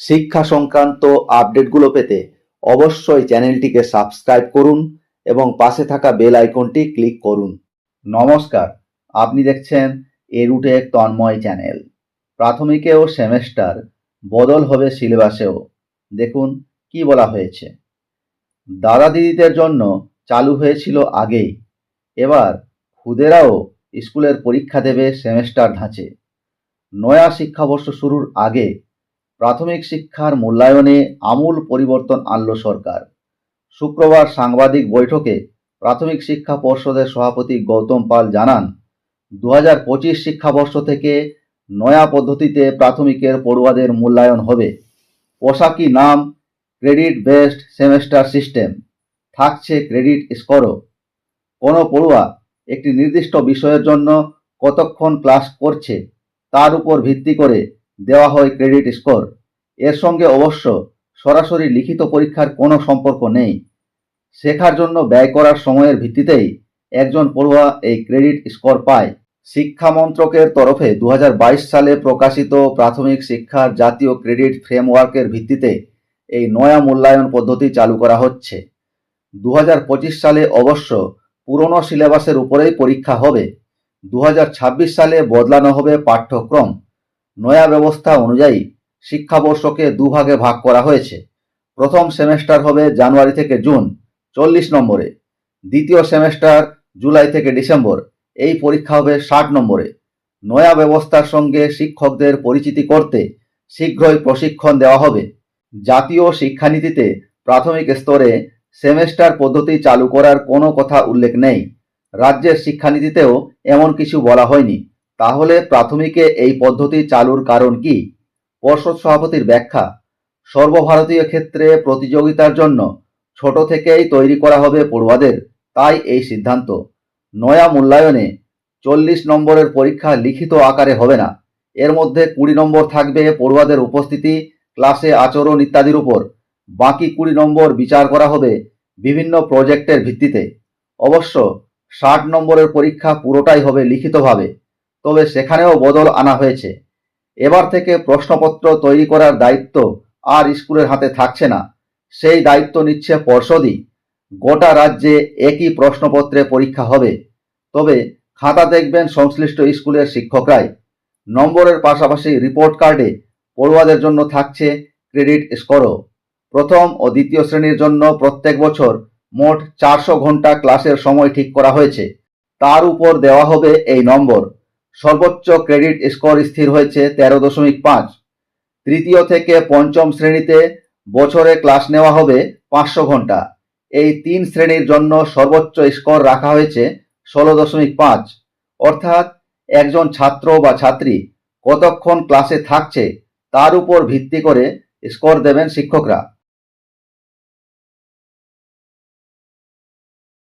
শিক্ষা সংক্রান্ত আপডেটগুলো পেতে অবশ্যই চ্যানেলটিকে সাবস্ক্রাইব করুন এবং পাশে থাকা বেল আইকনটি ক্লিক করুন। নমস্কার, আপনি দেখছেন এরুটে এক তন্ময় চ্যানেল। প্রাথমিকেও সেমেস্টার বদল হবে সিলেবাসেও। দেখুন কি বলা হয়েছে। দাদা দিদিদের জন্য চালু হয়েছিল আগেই। এবার খুদেরাও স্কুলের পরীক্ষা দেবে সেমেস্টার ধাঁচে। নয়া শিক্ষাবর্ষ শুরুর আগে প্রাথমিক শিক্ষার মূল্যায়নে আমূল পরিবর্তন আনল সরকার। শুক্রবার সাংবাদিক বৈঠকে প্রাথমিক শিক্ষা পর্ষদের সভাপতি গৌতম পাল জানান দু হাজার পঁচিশ শিক্ষাবর্ষ থেকে নয়া পদ্ধতিতে প্রাথমিকের পড়ুয়াদের মূল্যায়ন হবে। পোশাকি নাম, ক্রেডিট বেসড সেমেস্টার সিস্টেম, থাকছে ক্রেডিট স্কোরও। কোনো পড়ুয়া একটি নির্দিষ্ট বিষয়ের জন্য কতক্ষণ ক্লাস করছে, তার উপর ভিত্তি করে দেওয়া হয় ক্রেডিট স্কোর এর সঙ্গে অবশ্য সরাসরি লিখিত পরীক্ষার কোনো সম্পর্ক নেই। শেখার জন্য ব্যয় করার সময়ের ভিত্তিতেই একজন পড়ুয়া এই ক্রেডিট স্কোর পায়। শিক্ষা মন্ত্রকের তরফে দু হাজার বাইশ সালে প্রকাশিত প্রাথমিক শিক্ষার জাতীয় ক্রেডিট ফ্রেমওয়ার্কের ভিত্তিতে এই নয়া মূল্যায়ন পদ্ধতি চালু করা হচ্ছে। দু হাজার পঁচিশ সালে অবশ্য পুরনো সিলেবাসের উপরেই পরীক্ষা হবে। দু হাজার ছাব্বিশ সালে বদলানো হবে পাঠ্যক্রম। নয়া ব্যবস্থা অনুযায়ী শিক্ষাবর্ষকে দুভাগে ভাগ করা হয়েছে। প্রথম সেমেস্টার হবে জানুয়ারি থেকে জুন, চল্লিশ নম্বরে। দ্বিতীয় সেমেস্টার জুলাই থেকে ডিসেম্বর, এই পরীক্ষা হবে ষাট নম্বরে। নয়া ব্যবস্থার সঙ্গে শিক্ষকদের পরিচিতি করতে শীঘ্রই প্রশিক্ষণ দেওয়া হবে। জাতীয় শিক্ষানীতিতে প্রাথমিক স্তরে সেমেস্টার পদ্ধতি চালু করার কোনো কথা উল্লেখ নেই। রাজ্যের শিক্ষানীতিতেও এমন কিছু বলা হয়নি। তাহলে প্রাথমিকে এই পদ্ধতি চালুর কারণ কি? পর্ষদ সভাপতির ব্যাখ্যা। সর্বভারতীয় ক্ষেত্রে প্রতিযোগিতার জন্য ছোট থেকেই তৈরি করা হবে পড়ুয়াদের, তাই এই সিদ্ধান্ত। নয়া মূল্যায়নে চল্লিশ নম্বরের পরীক্ষা লিখিত আকারে হবে না। এর মধ্যে কুড়ি নম্বর থাকবে পড়ুয়াদের উপস্থিতি, ক্লাসে আচরণ ইত্যাদির উপর। বাকি কুড়ি নম্বর বিচার করা হবে বিভিন্ন প্রজেক্টের ভিত্তিতে। অবশ্য ষাট নম্বরের পরীক্ষা পুরোটাই হবে লিখিতভাবে। তবে সেখানেও বদল আনা হয়েছে। এবার থেকে প্রশ্নপত্র তৈরি করার দায়িত্ব আর স্কুলের হাতে থাকছে না। সেই দায়িত্ব নিচ্ছে পর্ষদই। গোটা রাজ্যে একই প্রশ্নপত্রে পরীক্ষা হবে। তবে খাতা দেখবেন সংশ্লিষ্ট স্কুলের শিক্ষকরাই। নম্বরের পাশাপাশি রিপোর্ট কার্ডে পড়ুয়াদের জন্য থাকছে ক্রেডিট স্কোরও। প্রথম ও দ্বিতীয় শ্রেণির জন্য প্রত্যেক বছর মোট চারশো ঘণ্টা ক্লাসের সময় ঠিক করা হয়েছে। তার উপর দেওয়া হবে এই নম্বর। সর্বোচ্চ ক্রেডিট স্কোর স্থির হয়েছে তেরো দশমিক পাঁচ। তৃতীয় থেকে পঞ্চম শ্রেণীতে বছরে ক্লাস নেওয়া হবে পাঁচশো ঘণ্টা। এই তিন শ্রেণির জন্য সর্বোচ্চ স্কোর রাখা হয়েছে ষোলো দশমিক পাঁচ। অর্থাৎ একজন ছাত্র বা ছাত্রী কতক্ষণ ক্লাসে থাকছে তার উপর ভিত্তি করে স্কোর দেবেন শিক্ষকরা।